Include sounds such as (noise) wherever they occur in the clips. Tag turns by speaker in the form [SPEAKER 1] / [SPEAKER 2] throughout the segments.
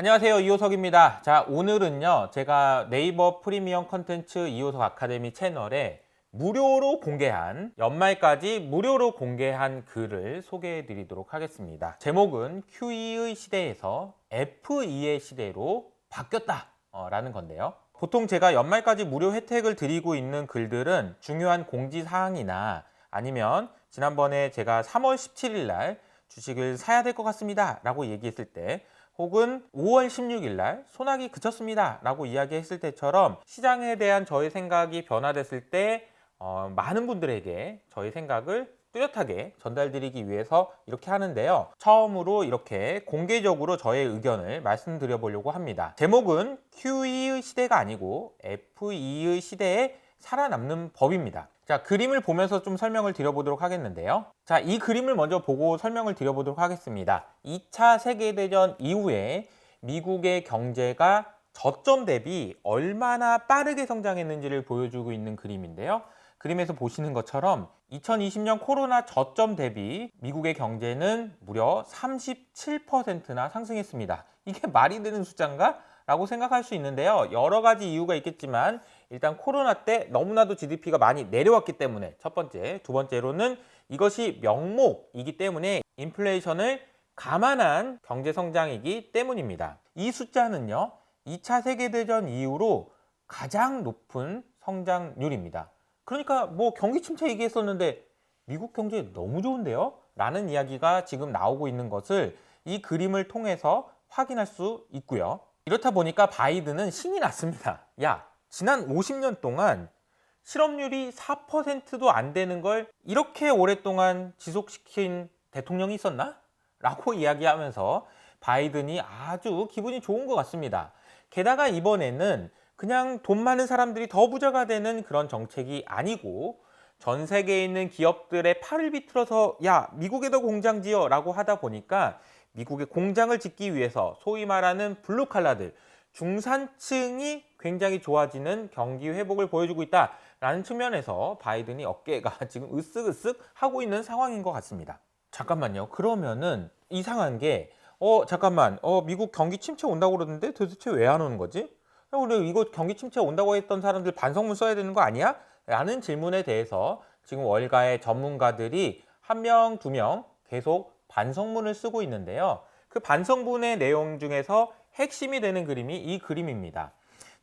[SPEAKER 1] 안녕하세요. 이호석입니다. 자, 오늘은요, 제가 네이버 프리미엄 컨텐츠 이호석 아카데미 채널에 무료로 공개한, 연말까지 무료로 공개한 글을 소개해 드리도록 하겠습니다. 제목은 QE의 시대에서 FE의 시대로 바뀌었다. 어, 라는 건데요. 보통 제가 연말까지 무료 혜택을 드리고 있는 글들은 중요한 공지 사항이나 아니면 지난번에 제가 3월 17일 날 주식을 사야 될 것 같습니다. 라고 얘기했을 때 혹은 5월 16일 날 소나기 그쳤습니다. 라고 이야기했을 때처럼 시장에 대한 저의 생각이 변화됐을 때 어, 많은 분들에게 저의 생각을 뚜렷하게 전달드리기 위해서 이렇게 하는데요. 처음으로 이렇게 공개적으로 저의 의견을 말씀드려 보려고 합니다. 제목은 QE의 시대가 아니고 FE의 시대에 살아남는 법입니다. 자, 그림을 보면서 좀 설명을 드려보도록 하겠는데요. 자, 이 그림을 먼저 보고 설명을 드려보도록 하겠습니다. 2차 세계대전 이후에 미국의 경제가 저점 대비 얼마나 빠르게 성장했는지를 보여주고 있는 그림인데요. 그림에서 보시는 것처럼 2020년 코로나 저점 대비 미국의 경제는 무려 37%나 상승했습니다. 이게 말이 되는 숫자인가? 라고 생각할 수 있는데요. 여러 가지 이유가 있겠지만 일단 코로나 때 너무나도 GDP가 많이 내려왔기 때문에 첫 번째, 두 번째로는 이것이 명목이기 때문에 인플레이션을 감안한 경제 성장이기 때문입니다. 이 숫자는요. 2차 세계대전 이후로 가장 높은 성장률입니다. 그러니까 뭐 경기 침체 얘기했었는데 미국 경제 너무 좋은데요? 라는 이야기가 지금 나오고 있는 것을 이 그림을 통해서 확인할 수 있고요. 이렇다 보니까 바이든은 신이 났습니다. 야, 지난 50년 동안 실업률이 4%도 안 되는 걸 이렇게 오랫동안 지속시킨 대통령이 있었나? 라고 이야기하면서 바이든이 아주 기분이 좋은 것 같습니다. 게다가 이번에는 그냥 돈 많은 사람들이 더 부자가 되는 그런 정책이 아니고 전 세계에 있는 기업들의 팔을 비틀어서 야 미국에도 공장 지어 라고 하다 보니까 미국의 공장을 짓기 위해서 소위 말하는 블루칼라들 중산층이 굉장히 좋아지는 경기 회복을 보여주고 있다라는 측면에서 바이든이 어깨가 (laughs) 지금 으쓱으쓱 하고 있는 상황인 것 같습니다. 잠깐만요. 그러면은 이상한 게 어 잠깐만 어 미국 경기 침체 온다고 그러는데 도대체 왜 안 오는 거지? 우리 이거 경기 침체 온다고 했던 사람들 반성문 써야 되는 거 아니야? 라는 질문에 대해서 지금 월가의 전문가들이 한 명, 두 명 계속 반성문을 쓰고 있는데요. 그 반성문의 내용 중에서 핵심이 되는 그림이 이 그림입니다.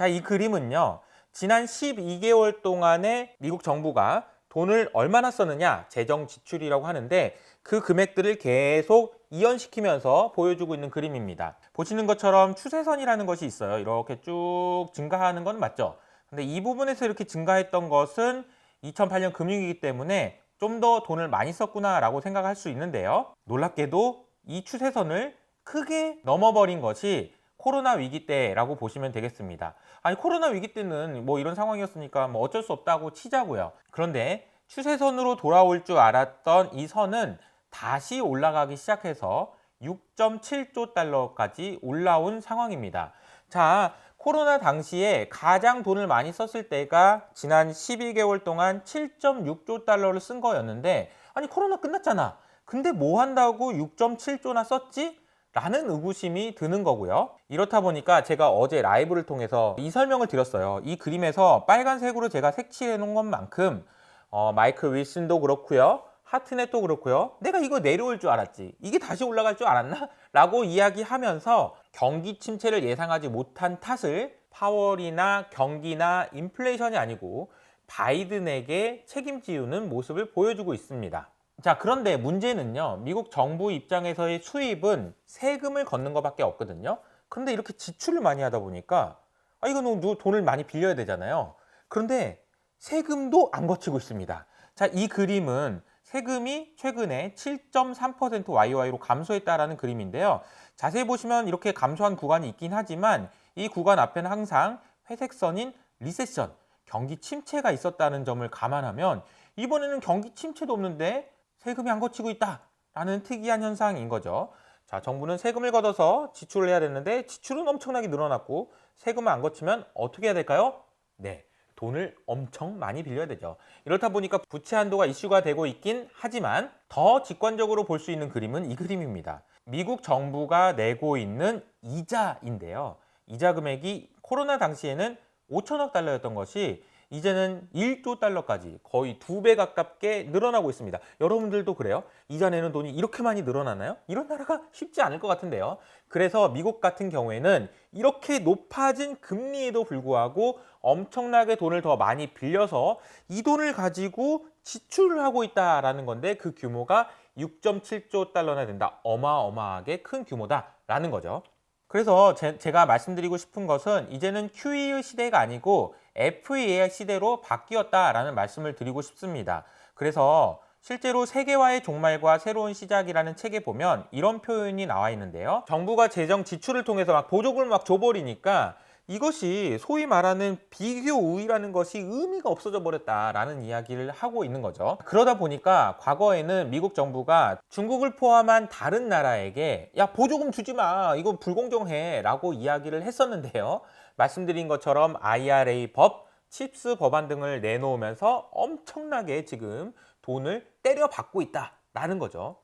[SPEAKER 1] 자, 이 그림은요. 지난 12개월 동안에 미국 정부가 돈을 얼마나 썼느냐, 재정 지출이라고 하는데 그 금액들을 계속 이연시키면서 보여주고 있는 그림입니다. 보시는 것처럼 추세선이라는 것이 있어요. 이렇게 쭉 증가하는 건 맞죠? 근데 이 부분에서 이렇게 증가했던 것은 2008년 금융위기 때문에 좀 더 돈을 많이 썼구나라고 생각할 수 있는데요. 놀랍게도 이 추세선을 크게 넘어버린 것이 코로나 위기 때라고 보시면 되겠습니다. 아니 코로나 위기 때는 뭐 이런 상황이었으니까 뭐 어쩔 수 없다고 치자고요. 그런데 추세선으로 돌아올 줄 알았던 이 선은 다시 올라가기 시작해서 6.7조 달러까지 올라온 상황입니다. 자, 코로나 당시에 가장 돈을 많이 썼을 때가 지난 12개월 동안 7.6조 달러를 쓴 거였는데 아니 코로나 끝났잖아. 근데 뭐 한다고 6.7조나 썼지? 라는 의구심이 드는 거고요. 이렇다 보니까 제가 어제 라이브를 통해서 이 설명을 드렸어요. 이 그림에서 빨간색으로 제가 색칠해 놓은 것만큼 어, 마이클 윌슨도 그렇고요. 하트넷도 그렇고요. 내가 이거 내려올 줄 알았지. 이게 다시 올라갈 줄 알았나? (laughs) 라고 이야기하면서 경기 침체를 예상하지 못한 탓을 파월이나 경기나 인플레이션이 아니고 바이든에게 책임지우는 모습을 보여주고 있습니다. 자, 그런데 문제는요. 미국 정부 입장에서의 수입은 세금을 걷는 것밖에 없거든요. 그런데 이렇게 지출을 많이 하다 보니까 아, 이거 누 돈을 많이 빌려야 되잖아요. 그런데 세금도 안 거치고 있습니다. 자, 이 그림은 세금이 최근에 7.3% YY로 감소했다라는 그림인데요. 자세히 보시면 이렇게 감소한 구간이 있긴 하지만 이 구간 앞에는 항상 회색 선인 리세션, 경기 침체가 있었다는 점을 감안하면 이번에는 경기 침체도 없는데 세금이 안 거치고 있다라는 특이한 현상인 거죠. 자, 정부는 세금을 걷어서 지출을 해야 되는데 지출은 엄청나게 늘어났고 세금을 안 거치면 어떻게 해야 될까요? 네. 돈을 엄청 많이 빌려야 되죠. 이렇다 보니까 부채 한도가 이슈가 되고 있긴 하지만 더 직관적으로 볼 수 있는 그림은 이 그림입니다. 미국 정부가 내고 있는 이자인데요. 이자 금액이 코로나 당시에는 5천억 달러였던 것이 이제는 1조 달러까지 거의 두 배 가깝게 늘어나고 있습니다. 여러분들도 그래요? 이자 내는 돈이 이렇게 많이 늘어나나요? 이런 나라가 쉽지 않을 것 같은데요. 그래서 미국 같은 경우에는 이렇게 높아진 금리에도 불구하고 엄청나게 돈을 더 많이 빌려서 이 돈을 가지고 지출을 하고 있다라는 건데 그 규모가 6.7조 달러나 된다. 어마어마하게 큰 규모다라는 거죠. 그래서 제, 가 말씀드리고 싶은 것은 이제는 QE 시대가 아니고 FEA 시대로 바뀌었다라는 말씀을 드리고 싶습니다. 그래서 실제로 세계화의 종말과 새로운 시작이라는 책에 보면 이런 표현이 나와 있는데요. 정부가 재정 지출을 통해서 막 보조금을 막 줘버리니까 이것이 소위 말하는 비교 우위라는 것이 의미가 없어져 버렸다라는 이야기를 하고 있는 거죠. 그러다 보니까 과거에는 미국 정부가 중국을 포함한 다른 나라에게 야 보조금 주지 마 이거 불공정해라고 이야기를 했었는데요. 말씀드린 것처럼 IRA 법, 칩스 법안 등을 내놓으면서 엄청나게 지금 돈을 때려받고 있다라는 거죠.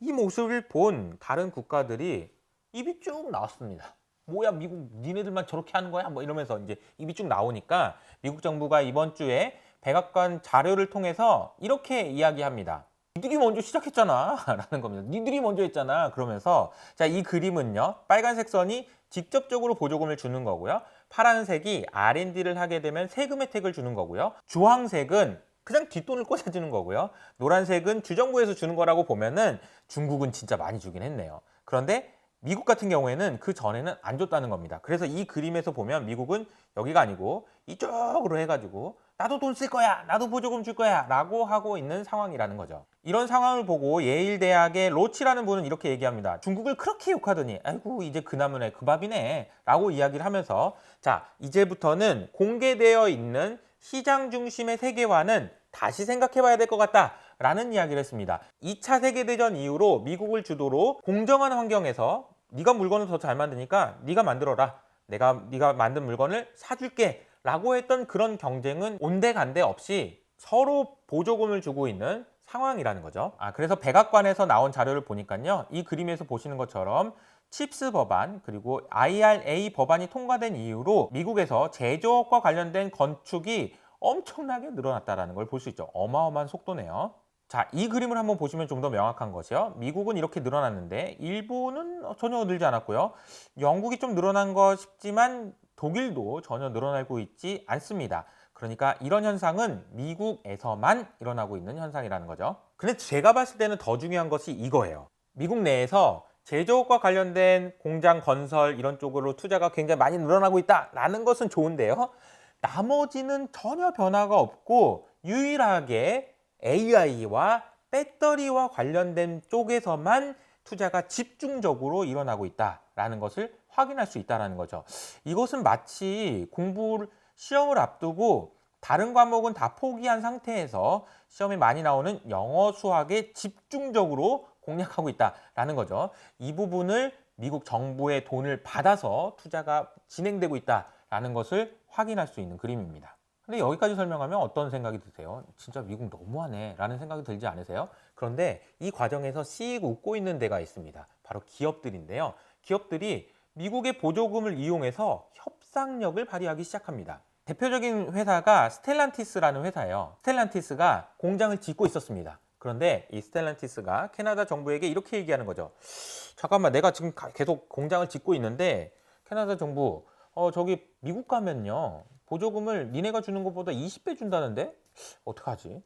[SPEAKER 1] 이 모습을 본 다른 국가들이 입이 쭉 나왔습니다. 뭐야 미국 니네들만 저렇게 하는 거야? 뭐 이러면서 이제 입이 쭉 나오니까 미국 정부가 이번 주에 백악관 자료를 통해서 이렇게 이야기합니다. 니들이 먼저 시작했잖아 (laughs) 라는 겁니다. 니들이 먼저 했잖아 그러면서 자 이 그림은요 빨간색 선이 직접적으로 보조금을 주는 거고요 파란색이 R&D를 하게 되면 세금 혜택을 주는 거고요. 주황색은 그냥 뒷돈을 꽂아주는 거고요. 노란색은 주정부에서 주는 거라고 보면은 중국은 진짜 많이 주긴 했네요. 그런데 미국 같은 경우에는 그 전에는 안 줬다는 겁니다. 그래서 이 그림에서 보면 미국은 여기가 아니고 이쪽으로 해가지고 나도 돈 쓸 거야, 나도 보조금 줄 거야 라고 하고 있는 상황이라는 거죠. 이런 상황을 보고 예일 대학의 로치라는 분은 이렇게 얘기합니다. 중국을 그렇게 욕하더니 아이고 이제 그 나무네 그 밥이네 라고 이야기를 하면서 자 이제부터는 공개되어 있는 시장 중심의 세계화는 다시 생각해 봐야 될 것 같다. 라는 이야기를 했습니다. 2차 세계대전 이후로 미국을 주도로 공정한 환경에서 네가 물건을 더 잘 만드니까 네가 만들어라. 내가 네가 만든 물건을 사줄게. 라고 했던 그런 경쟁은 온데간데 없이 서로 보조금을 주고 있는 상황이라는 거죠. 아, 그래서 백악관에서 나온 자료를 보니까요. 이 그림에서 보시는 것처럼 칩스 법안 그리고 IRA 법안이 통과된 이후로 미국에서 제조업과 관련된 건축이 엄청나게 늘어났다는 걸 볼 수 있죠. 어마어마한 속도네요. 자, 이 그림을 한번 보시면 좀 더 명확한 것이요. 미국은 이렇게 늘어났는데 일본은 전혀 늘지 않았고요. 영국이 좀 늘어난 것 싶지만 독일도 전혀 늘어나고 있지 않습니다. 그러니까 이런 현상은 미국에서만 일어나고 있는 현상이라는 거죠. 근데 제가 봤을 때는 더 중요한 것이 이거예요. 미국 내에서 제조업과 관련된 공장 건설 이런 쪽으로 투자가 굉장히 많이 늘어나고 있다라는 것은 좋은데요. 나머지는 전혀 변화가 없고 유일하게 AI와 배터리와 관련된 쪽에서만 투자가 집중적으로 일어나고 있다라는 것을 확인할 수 있다는 거죠. 이것은 마치 공부를 시험을 앞두고 다른 과목은 다 포기한 상태에서 시험에 많이 나오는 영어 수학에 집중적으로 공략하고 있다라는 거죠. 이 부분을 미국 정부의 돈을 받아서 투자가 진행되고 있다라는 것을 확인할 수 있는 그림입니다. 근데 여기까지 설명하면 어떤 생각이 드세요? 진짜 미국 너무하네 라는 생각이 들지 않으세요? 그런데 이 과정에서 씩 웃고 있는 데가 있습니다. 바로 기업들인데요. 기업들이 미국의 보조금을 이용해서 협상력을 발휘하기 시작합니다. 대표적인 회사가 스텔란티스라는 회사예요. 스텔란티스가 공장을 짓고 있었습니다. 그런데 이 스텔란티스가 캐나다 정부에게 이렇게 얘기하는 거죠. 잠깐만, 내가 지금 계속 공장을 짓고 있는데 캐나다 정부, 어, 저기 미국 가면요. 보조금을 니네가 주는 것보다 20배 준다는데 어떡하지?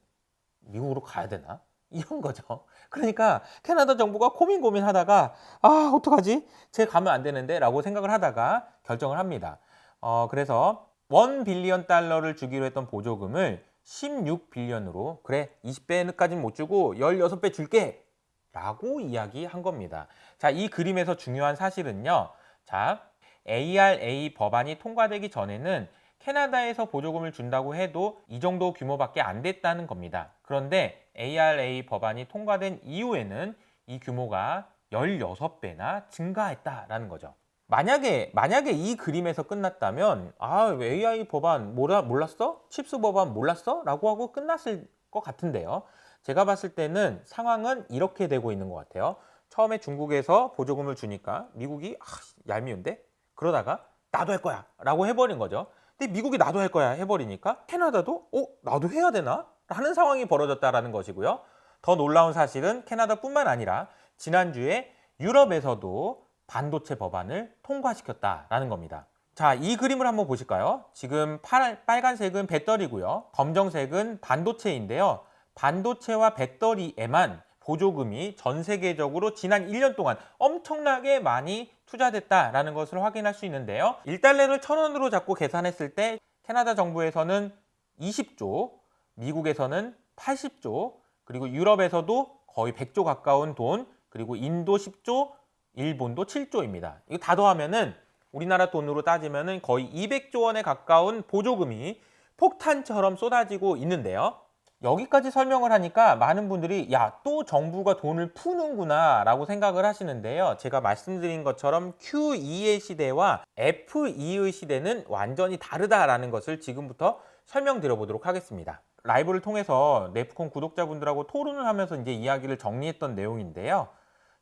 [SPEAKER 1] 미국으로 가야 되나? 이런 거죠. 그러니까 캐나다 정부가 고민 고민하다가 아 어떡하지? 제 가면 안 되는데 라고 생각을 하다가 결정을 합니다. 어, 그래서 원 빌리언 달러를 주기로 했던 보조금을 16빌리언으로 그래 20배까지는 못 주고 16배 줄게 라고 이야기한 겁니다. 자, 이 그림에서 중요한 사실은요. 자, ARA 법안이 통과되기 전에는 캐나다에서 보조금을 준다고 해도 이 정도 규모밖에 안 됐다는 겁니다. 그런데 ARA 법안이 통과된 이후에는 이 규모가 16배나 증가했다라는 거죠. 만약에 만약에 이 그림에서 끝났다면 아 AI 법안 몰라, 몰랐어? 칩스 법안 몰랐어? 라고 하고 끝났을 것 같은데요. 제가 봤을 때는 상황은 이렇게 되고 있는 것 같아요. 처음에 중국에서 보조금을 주니까 미국이 아, 얄미운데 그러다가 나도 할 거야 라고 해버린 거죠. 근데 미국이 나도 할 거야 해버리니까 캐나다도 어 나도 해야 되나 하는 상황이 벌어졌다라는 것이고요. 더 놀라운 사실은 캐나다뿐만 아니라 지난주에 유럽에서도 반도체 법안을 통과시켰다라는 겁니다. 자, 이 그림을 한번 보실까요? 지금 파란, 빨간색은 배터리고요. 검정색은 반도체인데요. 반도체와 배터리에만 보조금이 전 세계적으로 지난 1년 동안 엄청나게 많이 투자됐다라는 것을 확인할 수 있는데요. 1달러를 1000원으로 잡고 계산했을 때 캐나다 정부에서는 20조, 미국에서는 80조, 그리고 유럽에서도 거의 100조 가까운 돈, 그리고 인도 10조, 일본도 7조입니다. 이거 다 더하면은 우리나라 돈으로 따지면은 거의 200조 원에 가까운 보조금이 폭탄처럼 쏟아지고 있는데요. 여기까지 설명을 하니까 많은 분들이 야, 또 정부가 돈을 푸는구나 라고 생각을 하시는데요. 제가 말씀드린 것처럼 Q2의 시대와 F2의 시대는 완전히 다르다라는 것을 지금부터 설명드려 보도록 하겠습니다. 라이브를 통해서 네프콘 구독자분들하고 토론을 하면서 이제 이야기를 정리했던 내용인데요.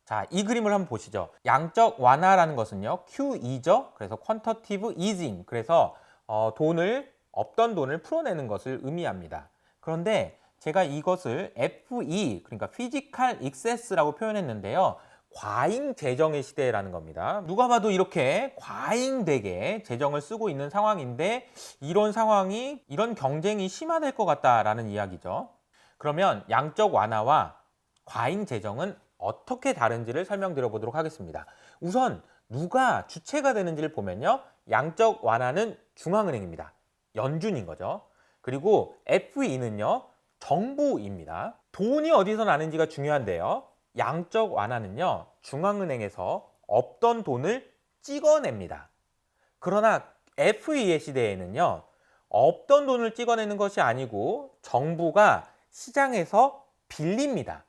[SPEAKER 1] 자, 이 그림을 한번 보시죠. 양적 완화라는 것은요, Q2죠. 그래서 퀀터티브 이징. 그래서 어, 돈을 없던 돈을 풀어내는 것을 의미합니다. 그런데 제가 이것을 FE, 그러니까 피지컬 익세스라고 표현했는데요. 과잉 재정의 시대라는 겁니다. 누가 봐도 이렇게 과잉되게 재정을 쓰고 있는 상황인데 이런 상황이 이런 경쟁이 심화될 것 같다라는 이야기죠. 그러면 양적 완화와 과잉 재정은 어떻게 다른지를 설명드려 보도록 하겠습니다. 우선 누가 주체가 되는지를 보면요. 양적 완화는 중앙은행입니다. 연준인 거죠. 그리고 FE는요. 정부입니다. 돈이 어디서 나는지가 중요한데요. 양적 완화는요. 중앙은행에서 없던 돈을 찍어냅니다. 그러나 FE의 시대에는요. 없던 돈을 찍어내는 것이 아니고 정부가 시장에서 빌립니다.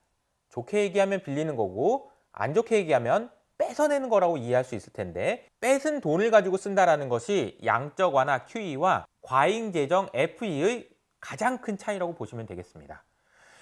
[SPEAKER 1] 좋게 얘기하면 빌리는 거고 안 좋게 얘기하면 뺏어내는 거라고 이해할 수 있을 텐데 뺏은 돈을 가지고 쓴다라는 것이 양적 완화 QE와 과잉 재정 FE의 가장 큰 차이라고 보시면 되겠습니다.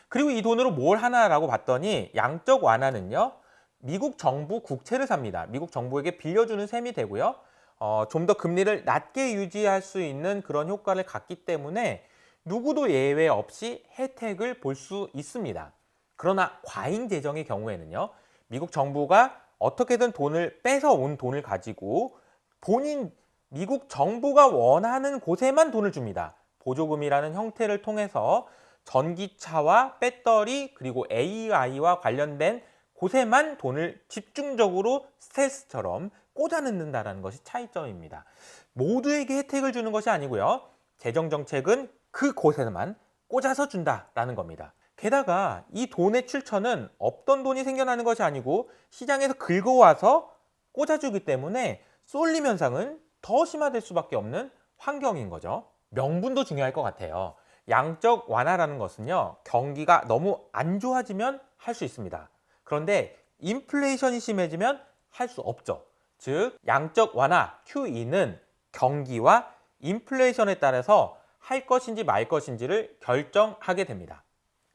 [SPEAKER 1] 그리고 이 돈으로 뭘 하나라고 봤더니 양적 완화는요. 미국 정부 국채를 삽니다. 미국 정부에게 빌려주는 셈이 되고요. 어, 좀 더 금리를 낮게 유지할 수 있는 그런 효과를 갖기 때문에 누구도 예외 없이 혜택을 볼 수 있습니다. 그러나 과잉 재정의 경우에는요. 미국 정부가 어떻게든 돈을 뺏어 온 돈을 가지고 본인 미국 정부가 원하는 곳에만 돈을 줍니다. 보조금이라는 형태를 통해서 전기차와 배터리 그리고 AI와 관련된 곳에만 돈을 집중적으로 스텔스처럼 꽂아 넣는다는 것이 차이점입니다. 모두에게 혜택을 주는 것이 아니고요. 재정 정책은 그 곳에만 꽂아서 준다라는 겁니다. 게다가 이 돈의 출처는 없던 돈이 생겨나는 것이 아니고 시장에서 긁어와서 꽂아주기 때문에 쏠림 현상은 더 심화될 수밖에 없는 환경인 거죠. 명분도 중요할 것 같아요. 양적 완화라는 것은요, 경기가 너무 안 좋아지면 할 수 있습니다. 그런데 인플레이션이 심해지면 할 수 없죠. 즉, 양적 완화 QE는 경기와 인플레이션에 따라서 할 것인지 말 것인지를 결정하게 됩니다.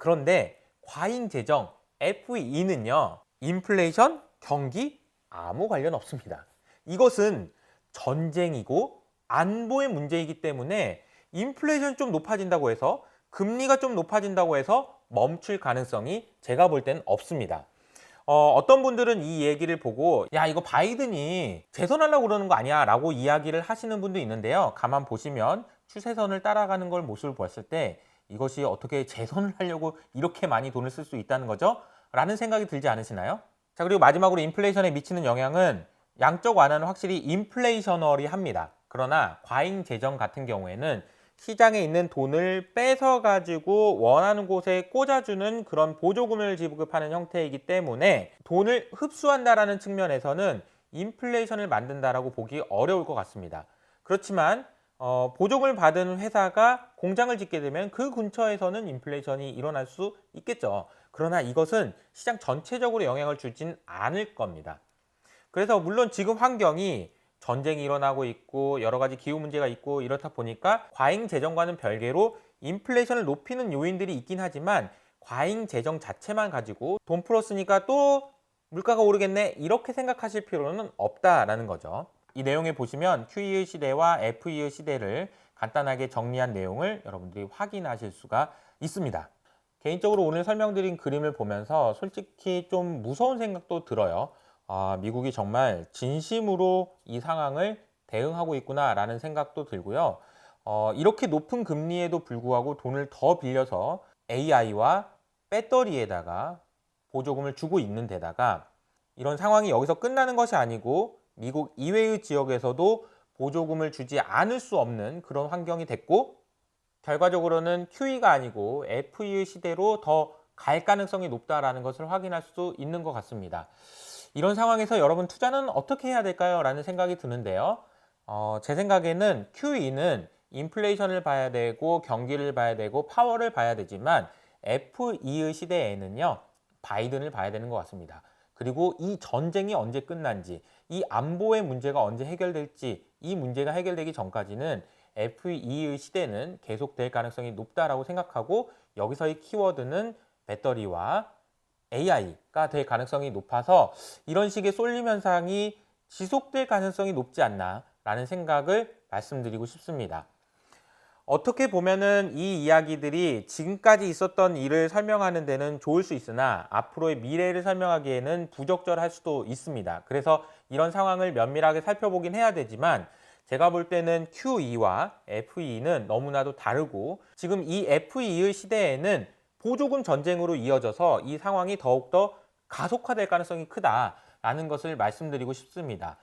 [SPEAKER 1] 그런데 과잉 재정 FE는요, 인플레이션, 경기 아무 관련 없습니다. 이것은 전쟁이고 안보의 문제이기 때문에 인플레이션이 좀 높아진다고 해서 금리가 좀 높아진다고 해서 멈출 가능성이 제가 볼땐 없습니다. 어, 어떤 분들은 이 얘기를 보고 야 이거 바이든이 재선하려고 그러는 거 아니야 라고 이야기를 하시는 분도 있는데요. 가만 보시면 추세선을 따라가는 걸 모습을 보았을 때 이것이 어떻게 재선을 하려고 이렇게 많이 돈을 쓸 수 있다는 거죠? 라는 생각이 들지 않으시나요? 자 그리고 마지막으로 인플레이션에 미치는 영향은 양적 완화는 확실히 인플레이셔널이 합니다. 그러나 과잉 재정 같은 경우에는 시장에 있는 돈을 뺏어 가지고 원하는 곳에 꽂아주는 그런 보조금을 지급하는 형태이기 때문에 돈을 흡수한다라는 측면에서는 인플레이션을 만든다라고 보기 어려울 것 같습니다. 그렇지만 어, 보조금을 받은 회사가 공장을 짓게 되면 그 근처에서는 인플레이션이 일어날 수 있겠죠. 그러나 이것은 시장 전체적으로 영향을 주진 않을 겁니다. 그래서 물론 지금 환경이 전쟁이 일어나고 있고 여러 가지 기후 문제가 있고 이렇다 보니까 과잉 재정과는 별개로 인플레이션을 높이는 요인들이 있긴 하지만 과잉 재정 자체만 가지고 돈 풀었으니까 또 물가가 오르겠네 이렇게 생각하실 필요는 없다라는 거죠. 이 내용에 보시면 QE의 시대와 FE의 시대를 간단하게 정리한 내용을 여러분들이 확인하실 수가 있습니다. 개인적으로 오늘 설명드린 그림을 보면서 솔직히 좀 무서운 생각도 들어요. 아, 미국이 정말 진심으로 이 상황을 대응하고 있구나라는 생각도 들고요. 어, 이렇게 높은 금리에도 불구하고 돈을 더 빌려서 AI와 배터리에다가 보조금을 주고 있는 데다가 이런 상황이 여기서 끝나는 것이 아니고 미국 이외의 지역에서도 보조금을 주지 않을 수 없는 그런 환경이 됐고 결과적으로는 QE가 아니고 FE의 시대로 더 갈 가능성이 높다라는 것을 확인할 수 있는 것 같습니다. 이런 상황에서 여러분 투자는 어떻게 해야 될까요? 라는 생각이 드는데요. 어, 제 생각에는 QE는 인플레이션을 봐야 되고 경기를 봐야 되고 파워를 봐야 되지만 FE의 시대에는요. 바이든을 봐야 되는 것 같습니다. 그리고 이 전쟁이 언제 끝난지, 이 안보의 문제가 언제 해결될지, 이 문제가 해결되기 전까지는 FE의 시대는 계속될 가능성이 높다라고 생각하고 여기서의 키워드는 배터리와 AI가 될 가능성이 높아서 이런 식의 쏠림 현상이 지속될 가능성이 높지 않나라는 생각을 말씀드리고 싶습니다. 어떻게 보면은 이 이야기들이 지금까지 있었던 일을 설명하는 데는 좋을 수 있으나 앞으로의 미래를 설명하기에는 부적절할 수도 있습니다. 그래서 이런 상황을 면밀하게 살펴보긴 해야 되지만 제가 볼 때는 QE와 FE는 너무나도 다르고 지금 이 FE의 시대에는 보조금 전쟁으로 이어져서 이 상황이 더욱더 가속화될 가능성이 크다라는 것을 말씀드리고 싶습니다.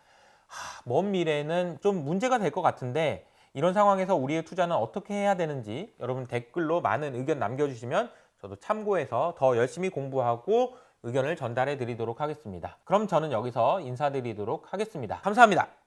[SPEAKER 1] 하, 먼 미래에는 좀 문제가 될 것 같은데 이런 상황에서 우리의 투자는 어떻게 해야 되는지 여러분 댓글로 많은 의견 남겨주시면 저도 참고해서 더 열심히 공부하고 의견을 전달해 드리도록 하겠습니다. 그럼 저는 여기서 인사드리도록 하겠습니다. 감사합니다.